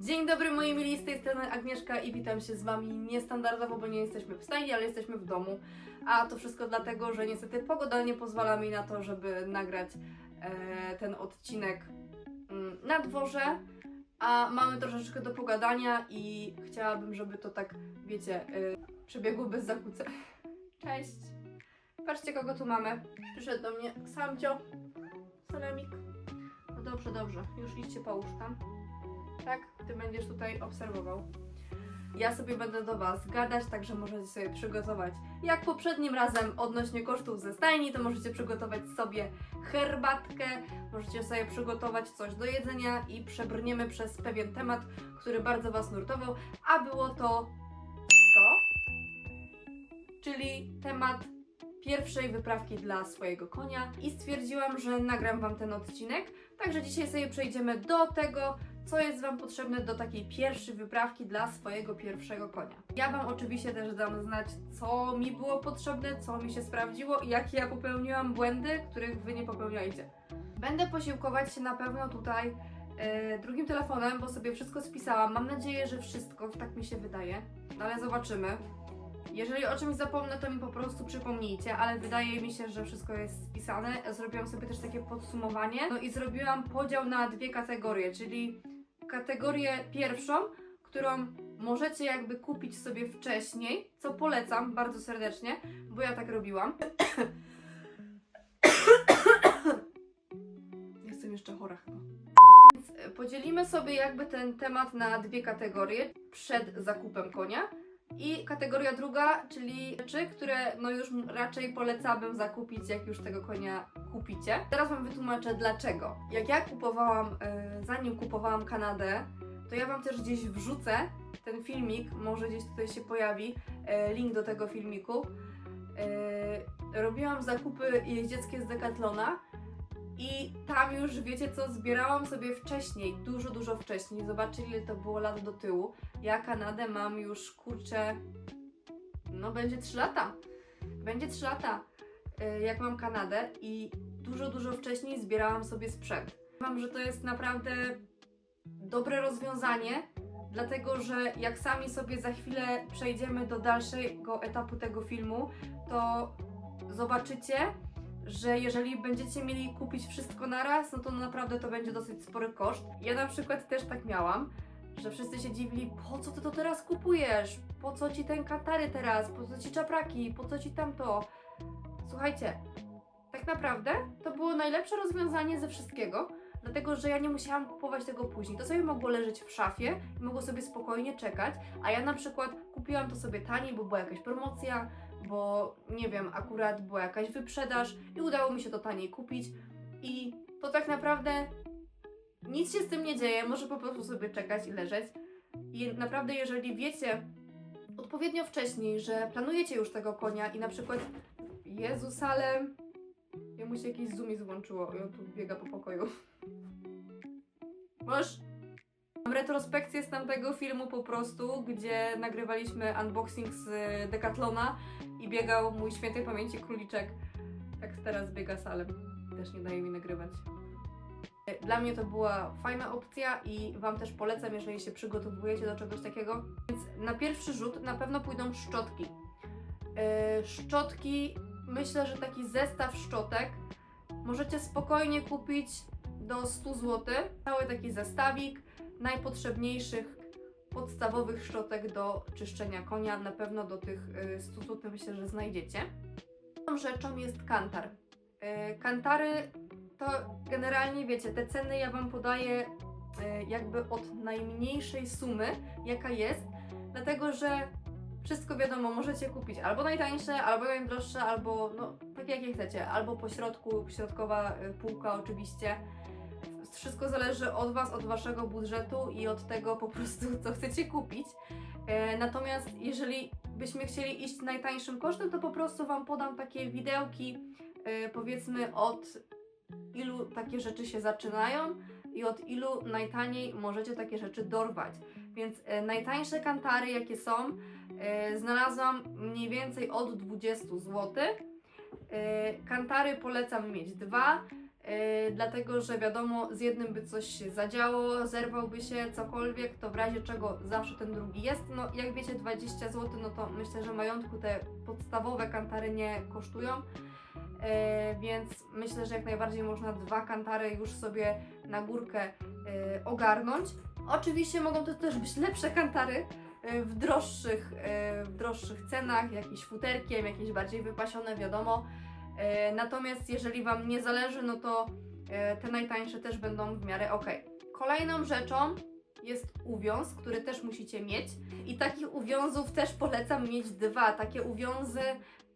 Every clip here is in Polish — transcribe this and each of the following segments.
Dzień dobry moi mili, z tej strony Agnieszka i witam się z Wami niestandardowo, bo nie jesteśmy w stajni, ale jesteśmy w domu. A to wszystko dlatego, że niestety pogoda nie pozwala mi na to, żeby nagrać e, ten odcinek mm, na dworze. A mamy troszeczkę do pogadania i chciałabym, żeby to tak, wiecie, e, przebiegło bez zakłóceń. Cześć! Patrzcie, kogo tu mamy. Przyszedł do mnie Samcio, Salemik. No dobrze, dobrze, już idźcie po łóżka. Tak, ty będziesz tutaj obserwował. Ja sobie będę do Was gadać, także możecie sobie przygotować. Jak poprzednim razem odnośnie kosztów ze stajni, to możecie przygotować sobie herbatkę, możecie sobie przygotować coś do jedzenia i przebrniemy przez pewien temat, który bardzo Was nurtował, a było to to, czyli temat pierwszej wyprawki dla swojego konia i stwierdziłam, że nagram Wam ten odcinek, także dzisiaj sobie przejdziemy do tego, co jest Wam potrzebne do takiej pierwszej wyprawki dla swojego pierwszego konia. Ja Wam oczywiście też dam znać, co mi było potrzebne, co mi się sprawdziło i jakie ja popełniłam błędy, których Wy nie popełniajcie. Będę posiłkować się na pewno tutaj e, drugim telefonem, bo sobie wszystko spisałam. Mam nadzieję, że wszystko, tak mi się wydaje, no ale zobaczymy. Jeżeli o czymś zapomnę, to mi po prostu przypomnijcie, ale wydaje mi się, że wszystko jest spisane. Zrobiłam sobie też takie podsumowanie. No i zrobiłam podział na dwie kategorie, czyli kategorię pierwszą, którą możecie jakby kupić sobie wcześniej, co polecam bardzo serdecznie, bo ja tak robiłam. Jestem jeszcze chora chyba. Więc e, podzielimy sobie jakby ten temat na dwie kategorie przed zakupem konia. I kategoria druga, czyli rzeczy, które no już raczej polecałabym zakupić, jak już tego konia kupicie. Teraz Wam wytłumaczę dlaczego. Jak ja kupowałam, e, zanim kupowałam Kanadę, to ja Wam też gdzieś wrzucę ten filmik, może gdzieś tutaj się pojawi e, link do tego filmiku. E, robiłam zakupy jeździeckie z Decathlona i tam już wiecie co, zbierałam sobie wcześniej, dużo, dużo wcześniej. Zobaczcie ile to było lat do tyłu. Ja Kanadę mam już kurczę, no będzie 3 lata. Będzie 3 lata, y, jak mam Kanadę i dużo, dużo wcześniej zbierałam sobie sprzęt. Mam, że to jest naprawdę dobre rozwiązanie, dlatego że jak sami sobie za chwilę przejdziemy do dalszego etapu tego filmu, to zobaczycie, że jeżeli będziecie mieli kupić wszystko naraz, no to naprawdę to będzie dosyć spory koszt. Ja na przykład też tak miałam, że wszyscy się dziwili, po co ty to teraz kupujesz? Po co ci ten katary teraz? Po co ci czapraki? Po co ci tamto? Słuchajcie, tak naprawdę to było najlepsze rozwiązanie ze wszystkiego, dlatego że ja nie musiałam kupować tego później. To sobie mogło leżeć w szafie i mogło sobie spokojnie czekać, a ja na przykład kupiłam to sobie taniej, bo była jakaś promocja, bo nie wiem, akurat była jakaś wyprzedaż i udało mi się to taniej kupić i to tak naprawdę nic się z tym nie dzieje, może po prostu sobie czekać i leżeć. I naprawdę, jeżeli wiecie odpowiednio wcześniej, że planujecie już tego konia i na przykład Jezus, ale jemu się jakieś zoom złączyło i on tu biega po pokoju. Masz retrospekcję z tamtego filmu po prostu, gdzie nagrywaliśmy unboxing z Decathlona i biegał mój świętej pamięci króliczek. Tak teraz biega salem. Też nie daje mi nagrywać. Dla mnie to była fajna opcja i Wam też polecam, jeżeli się przygotowujecie do czegoś takiego. Więc na pierwszy rzut na pewno pójdą szczotki. Yy, szczotki, myślę, że taki zestaw szczotek możecie spokojnie kupić do 100 zł. Cały taki zestawik najpotrzebniejszych podstawowych szczotek do czyszczenia konia. Na pewno do tych y, 100 zł myślę, że znajdziecie. Drugą rzeczą jest kantar. Y, Kantary to generalnie wiecie, te ceny ja Wam podaję y, jakby od najmniejszej sumy, jaka jest, dlatego że wszystko wiadomo, możecie kupić albo najtańsze, albo najdroższe, albo no tak jak je chcecie, albo po środku, środkowa y, półka oczywiście. Wszystko zależy od Was, od Waszego budżetu i od tego po prostu, co chcecie kupić. E, natomiast jeżeli byśmy chcieli iść najtańszym kosztem, to po prostu Wam podam takie widełki, e, powiedzmy od ilu takie rzeczy się zaczynają i od ilu najtaniej możecie takie rzeczy dorwać. Więc e, najtańsze kantary, jakie są, znalazłam mniej więcej od 20 zł. Kantary polecam mieć dwa. Yy, dlatego, że wiadomo, z jednym by coś się zadziało, zerwałby się cokolwiek, to w razie czego zawsze ten drugi jest. No, jak wiecie, 20 zł, no to myślę, że majątku te podstawowe kantary nie kosztują. Yy, więc myślę, że jak najbardziej można dwa kantary już sobie na górkę yy, ogarnąć. Oczywiście mogą to też być lepsze kantary w droższych, w droższych cenach, jakieś futerkiem, jakieś bardziej wypasione, wiadomo. E, Natomiast jeżeli Wam nie zależy, no to e, te najtańsze też będą w miarę ok. Kolejną rzeczą jest uwiąz, który też musicie mieć. I takich uwiązów też polecam mieć dwa. Takie uwiązy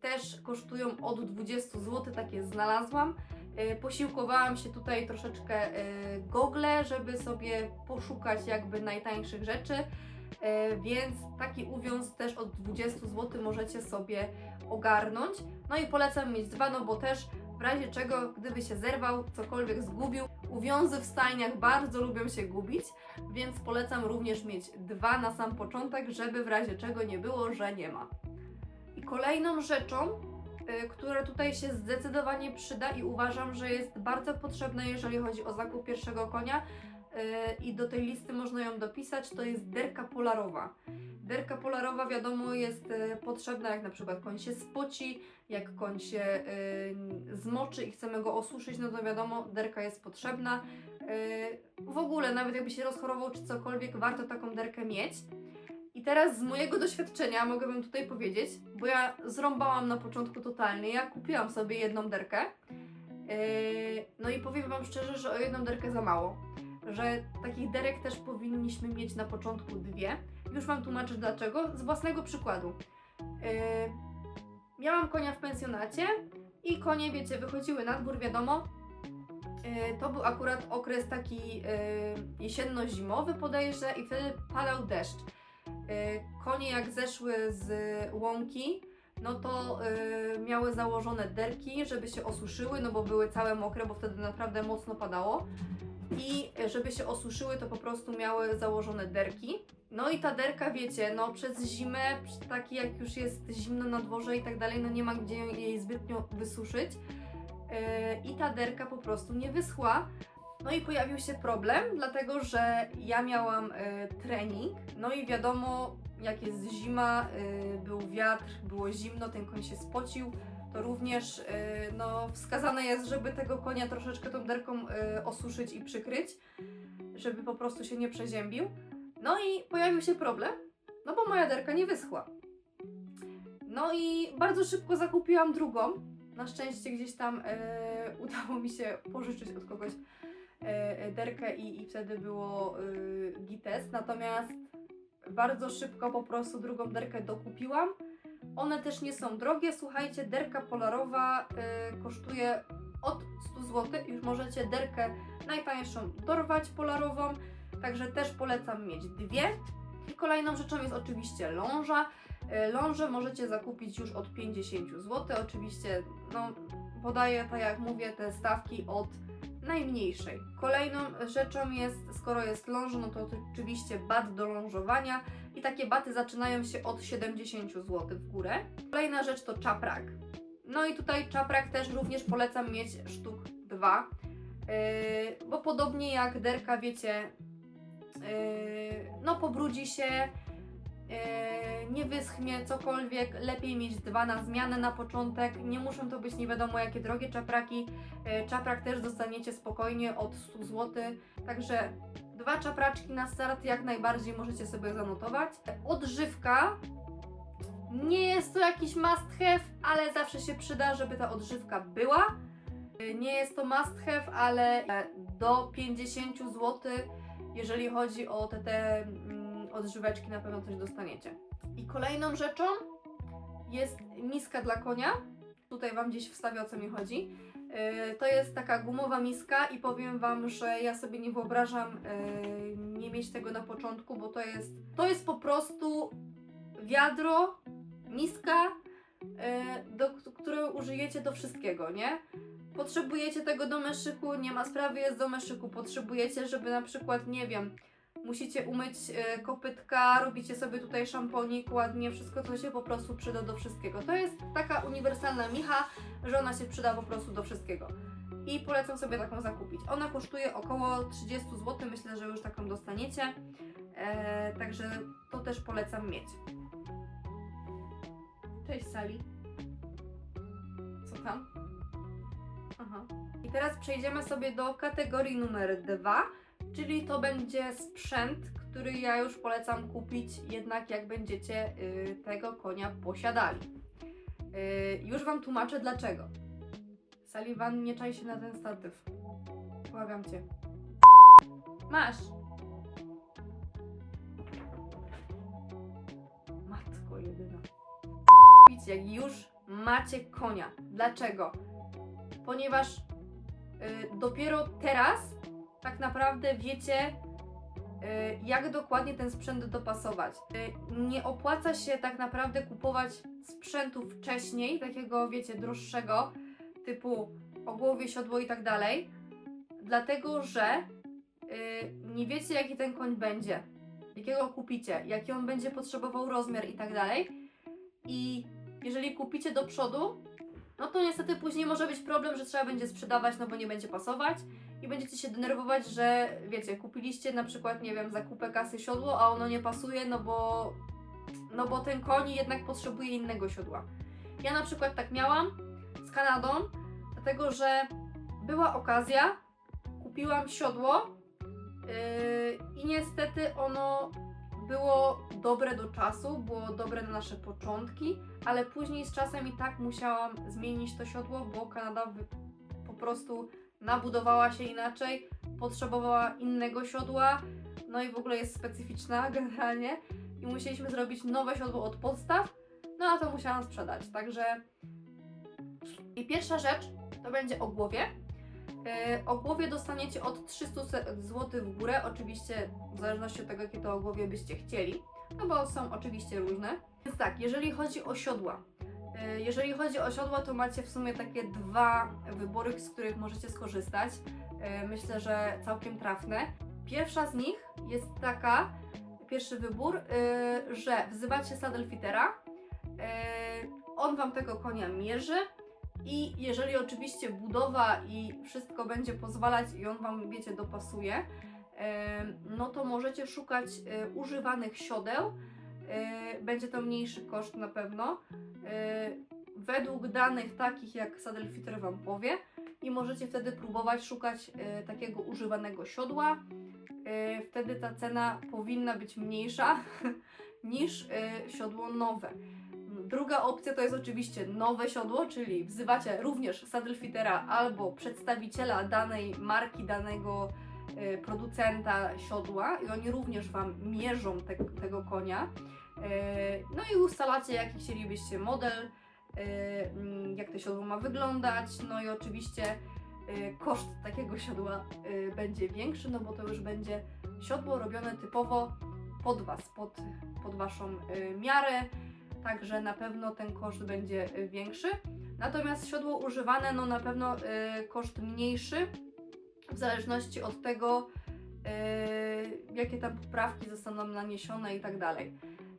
też kosztują od 20 zł, takie znalazłam. E, Posiłkowałam się tutaj troszeczkę e, Google, żeby sobie poszukać jakby najtańszych rzeczy. E, Więc taki uwiąz też od 20 zł możecie sobie ogarnąć. No i polecam mieć dwa, no bo też w razie czego, gdyby się zerwał, cokolwiek zgubił, uwiązy w stajniach bardzo lubią się gubić, więc polecam również mieć dwa na sam początek, żeby w razie czego nie było, że nie ma. I kolejną rzeczą, y, która tutaj się zdecydowanie przyda i uważam, że jest bardzo potrzebna, jeżeli chodzi o zakup pierwszego konia, i do tej listy można ją dopisać, to jest derka polarowa. Derka polarowa wiadomo jest e, potrzebna, jak na przykład koń się spoci, jak koń się e, zmoczy i chcemy go osuszyć, no to wiadomo, derka jest potrzebna. E, w ogóle, nawet jakby się rozchorował czy cokolwiek, warto taką derkę mieć. I teraz z mojego doświadczenia mogę Wam tutaj powiedzieć, bo ja zrąbałam na początku totalnie. Ja kupiłam sobie jedną derkę. No i powiem Wam szczerze, że o jedną derkę za mało. Że takich derek też powinniśmy mieć na początku dwie. Już Wam tłumaczę dlaczego. Z własnego przykładu. Yy, miałam konia w pensjonacie i konie, wiecie, wychodziły na dwór, wiadomo. Yy, to był akurat okres taki yy, jesienno-zimowy, podejrzę, i wtedy padał deszcz. Yy, konie, jak zeszły z łąki, no to yy, miały założone derki, żeby się osuszyły, no bo były całe mokre, bo wtedy naprawdę mocno padało. I żeby się osuszyły, to po prostu miały założone derki. No i ta derka, wiecie, no przez zimę, taki jak już jest zimno na dworze i tak dalej, no nie ma gdzie jej zbytnio wysuszyć. Yy, I ta derka po prostu nie wyschła. No i pojawił się problem, dlatego że ja miałam e, trening, no i wiadomo, jak jest zima, e, był wiatr, było zimno, ten koń się spocił, to również e, no, wskazane jest, żeby tego konia troszeczkę tą derką e, osuszyć i przykryć, żeby po prostu się nie przeziębił. No i pojawił się problem, no bo moja derka nie wyschła. No i bardzo szybko zakupiłam drugą. Na szczęście gdzieś tam e, udało mi się pożyczyć od kogoś derkę i, i wtedy było gites. Natomiast bardzo szybko po prostu drugą derkę dokupiłam. One też nie są drogie. Słuchajcie, derka polarowa e, kosztuje od 100 zł. Już możecie derkę najtańszą dorwać polarową. Także też polecam mieć dwie. I kolejną rzeczą jest oczywiście ląża. E, Ląże możecie zakupić już od 50 zł. Oczywiście, no, podaję, tak jak mówię, te stawki od najmniejszej. Kolejną rzeczą jest, skoro jest ląż, no to oczywiście bat do lążowania i takie baty zaczynają się od 70 zł w górę. Kolejna rzecz to czaprak. No i tutaj czaprak też również polecam mieć sztuk dwa, yy, bo podobnie jak derka, wiecie, yy, no pobrudzi się, nie wyschnie cokolwiek, lepiej mieć dwa na zmianę na początek, nie muszą to być nie wiadomo jakie drogie czapraki, Yy, czaprak też dostaniecie spokojnie od 100 zł, także dwa czapraczki na start jak najbardziej możecie sobie zanotować. Odżywka, nie jest to jakiś must have, ale zawsze się przyda, żeby ta odżywka była. Yy, Nie jest to must have, ale do 50 zł, jeżeli chodzi o te, te odżyweczki, na pewno coś dostaniecie. I kolejną rzeczą jest miska dla konia. Tutaj Wam gdzieś wstawię o co mi chodzi. Yy, To jest taka gumowa miska i powiem Wam, że ja sobie nie wyobrażam yy, nie mieć tego na początku, bo to jest, to jest po prostu wiadro, miska, yy, do k- której użyjecie do wszystkiego, nie? Potrzebujecie tego do meszyku, nie ma sprawy, jest do meszyku. Potrzebujecie, żeby na przykład, nie wiem, musicie umyć e, kopytka, robicie sobie tutaj szamponik ładnie, wszystko to się po prostu przyda do wszystkiego. To jest taka uniwersalna micha, że ona się przyda po prostu do wszystkiego. i polecam sobie taką zakupić. Ona kosztuje około 30 zł, myślę, że już taką dostaniecie, e, także to też polecam mieć. Cześć Sali. Co tam? Aha. I teraz przejdziemy sobie do kategorii numer dwa, czyli to będzie sprzęt, który ja już polecam kupić jednak jak będziecie y, tego konia posiadali. Y, już Wam tłumaczę dlaczego. Sullivan, nie czaj się na ten statyw. Błagam Cię. Masz. Matko jedyna. Widzicie, jak już macie konia. Dlaczego? Ponieważ y, dopiero teraz tak naprawdę wiecie, y, jak dokładnie ten sprzęt dopasować. Y, nie opłaca się tak naprawdę kupować sprzętu wcześniej, takiego wiecie, droższego, typu ogłowie, siodło i tak dalej, dlatego że y, nie wiecie, jaki ten koń będzie, jakiego kupicie, jaki on będzie potrzebował rozmiar i tak dalej. I jeżeli kupicie do przodu, no to niestety później może być problem, że trzeba będzie sprzedawać, no bo nie będzie pasować i będziecie się denerwować, że wiecie, kupiliście na przykład, nie wiem, zakupę kasy siodło, a ono nie pasuje, no bo no bo ten koń jednak potrzebuje innego siodła. Ja na przykład tak miałam z Kanadą, dlatego że była okazja, kupiłam siodło yy, i niestety ono było dobre do czasu, było dobre na nasze początki, ale później z czasem i tak musiałam zmienić to siodło, bo Kanada po prostu nabudowała się inaczej, potrzebowała innego siodła, no i w ogóle jest specyficzna generalnie i musieliśmy zrobić nowe siodło od podstaw, no a to musiałam sprzedać, także i pierwsza rzecz to będzie ogłowie. Yy, ogłowie dostaniecie od 300 zł w górę, oczywiście w zależności od tego, jakie to ogłowie byście chcieli, no bo są oczywiście różne. Więc tak, jeżeli chodzi o siodła, jeżeli chodzi o siodła, to macie w sumie takie dwa wybory, z których możecie skorzystać. Yy, myślę, że całkiem trafne. Pierwsza z nich jest taka, pierwszy wybór, yy, że wzywacie saddlefitera, yy, on Wam tego konia mierzy i jeżeli oczywiście budowa i wszystko będzie pozwalać i on Wam, wiecie, dopasuje, no to możecie szukać używanych siodeł, będzie to mniejszy koszt na pewno, yy, według danych takich jak saddlefitter Wam powie i możecie wtedy próbować szukać yy, takiego używanego siodła, wtedy ta cena powinna być mniejsza niż siodło nowe. Druga opcja to jest oczywiście nowe siodło, czyli wzywacie również saddlefittera albo przedstawiciela danej marki, danego producenta siodła i oni również Wam mierzą te, tego konia. Yy, no i ustalacie jaki chcielibyście model, yy, mm, jak to siodło ma wyglądać, no i oczywiście koszt takiego siodła będzie większy, no bo to już będzie siodło robione typowo pod Was, pod, pod Waszą miarę, także na pewno ten koszt będzie większy. Natomiast siodło używane, no na pewno koszt mniejszy, w zależności od tego, yy, jakie tam poprawki zostaną naniesione i tak dalej.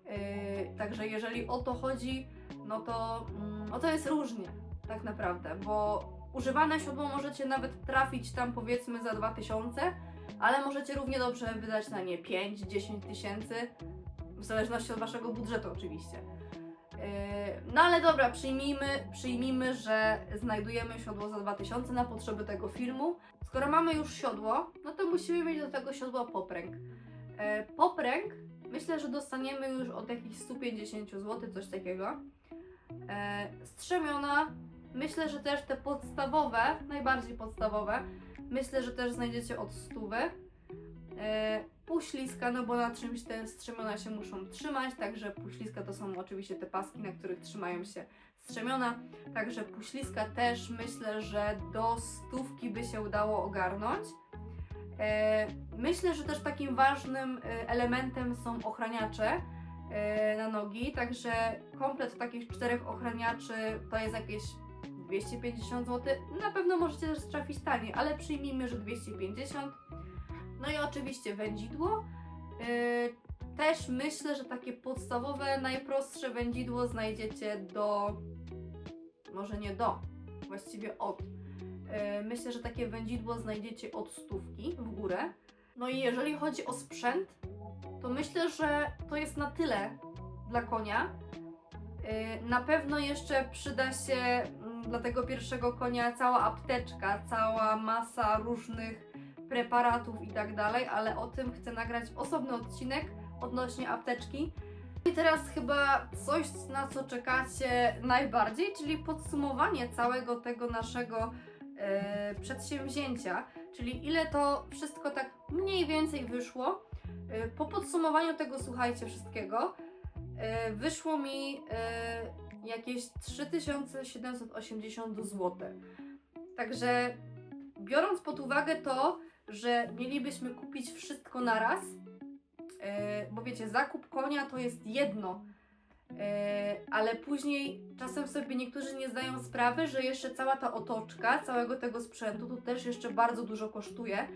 Yy, Także jeżeli o to chodzi, no to, mm, no to jest różnie tak naprawdę, bo używane siodło możecie nawet trafić tam powiedzmy za 2000, ale możecie równie dobrze wydać na nie 5-10 tysięcy, w zależności od waszego budżetu oczywiście. Yy, No ale dobra, przyjmijmy, przyjmijmy, że znajdujemy siodło za 2000 na potrzeby tego filmu. Skoro mamy już siodło, no to musimy mieć do tego siodła popręg. Yy, Popręg myślę, że dostaniemy już od jakichś 150 zł, coś takiego. Yy, Strzemiona, myślę, że też te podstawowe, najbardziej podstawowe, myślę, że też znajdziecie od 100. Półśliska, no bo na czymś te strzemiona się muszą trzymać, także półśliska to są oczywiście te paski, na których trzymają się strzemiona, także półśliska też myślę, że do stówki by się udało ogarnąć. E, Myślę, że też takim ważnym e, elementem są ochraniacze e, na nogi, także komplet takich czterech ochraniaczy to jest jakieś 250 zł. Na pewno możecie też trafić taniej, ale przyjmijmy, że 250. No i oczywiście wędzidło. Yy, też myślę, że takie podstawowe, najprostsze wędzidło znajdziecie do. Może nie do, właściwie od E, Myślę, że takie wędzidło znajdziecie od stówki w górę. No i jeżeli chodzi o sprzęt, to myślę, że to jest na tyle dla konia. E, Na pewno jeszcze przyda się mm, dla tego pierwszego konia cała apteczka, cała masa różnych preparatów i tak dalej, ale o tym chcę nagrać osobny odcinek odnośnie apteczki. I teraz chyba coś, na co czekacie najbardziej, czyli podsumowanie całego tego naszego e, przedsięwzięcia, czyli ile to wszystko tak mniej więcej wyszło. E, po podsumowaniu tego, słuchajcie, wszystkiego, e, wyszło mi e, jakieś 3780 zł. Także biorąc pod uwagę to, że mielibyśmy kupić wszystko naraz, e, bo wiecie, zakup konia to jest jedno, e, ale później czasem sobie niektórzy nie zdają sprawy, że jeszcze cała ta otoczka, całego tego sprzętu, to też jeszcze bardzo dużo kosztuje.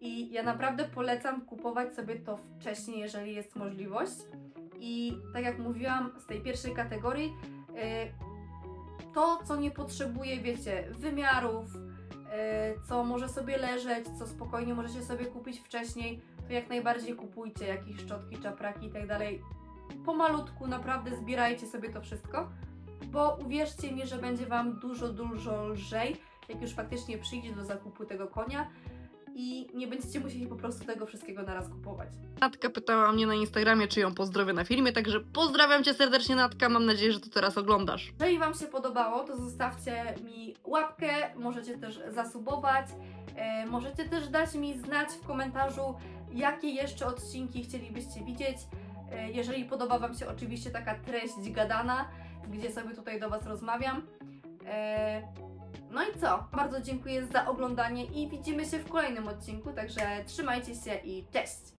I ja naprawdę polecam kupować sobie to wcześniej, jeżeli jest możliwość. I tak jak mówiłam, z tej pierwszej kategorii, e, to co nie potrzebuje, wiecie, wymiarów, co może sobie leżeć, co spokojnie możecie sobie kupić wcześniej, to jak najbardziej kupujcie jakieś szczotki, czapraki i tak dalej. Pomalutku naprawdę zbierajcie sobie to wszystko, bo uwierzcie mi, że będzie Wam dużo, dużo lżej, jak już faktycznie przyjdzie do zakupu tego konia i nie będziecie musieli po prostu tego wszystkiego naraz kupować. Natka pytała mnie na Instagramie, czy ją pozdrowię na filmie, także pozdrawiam cię serdecznie, Natka. Mam nadzieję, że to teraz oglądasz. Jeżeli Wam się podobało, to zostawcie mi łapkę, możecie też zasubować, e, możecie też dać mi znać w komentarzu, jakie jeszcze odcinki chcielibyście widzieć. E, jeżeli podoba Wam się oczywiście taka treść gadana, gdzie sobie tutaj do Was rozmawiam. E, no i co? Bardzo dziękuję za oglądanie i widzimy się w kolejnym odcinku, także trzymajcie się i cześć!